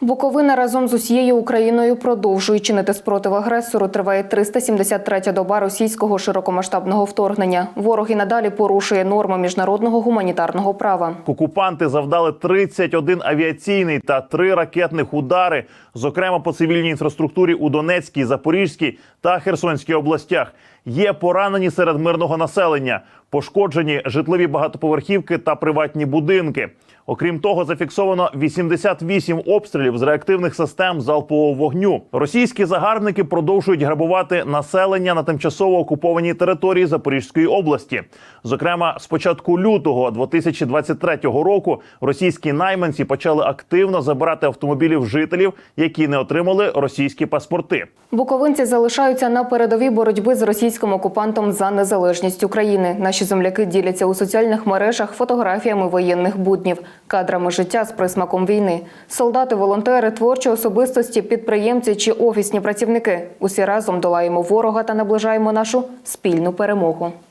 Буковина разом з усією Україною продовжує чинити спротив агресору. Триває 373-я доба російського широкомасштабного вторгнення. Ворог і надалі порушує норми міжнародного гуманітарного права. Окупанти завдали 31 авіаційний та 3 ракетних удари, зокрема по цивільній інфраструктурі у Донецькій, Запорізькій та Херсонській областях. Є поранені серед мирного населення, пошкоджені житлові багатоповерхівки та приватні будинки. Окрім того, зафіксовано 88 обстрілів з реактивних систем залпового вогню. Російські загарбники продовжують грабувати населення на тимчасово окупованій території Запорізької області. Зокрема, з початку лютого 2023 року російські найманці почали активно забирати автомобілів жителів, які не отримали російські паспорти. Буковинці залишаються на передовій боротьби з російським окупантом за незалежність України. Наші земляки діляться у соціальних мережах фотографіями воєнних буднів, кадрами життя з присмаком війни. Солдати, волонтери, творчі особистості, підприємці чи офісні працівники. Усі разом долаємо ворога та наближаємо нашу спільну перемогу.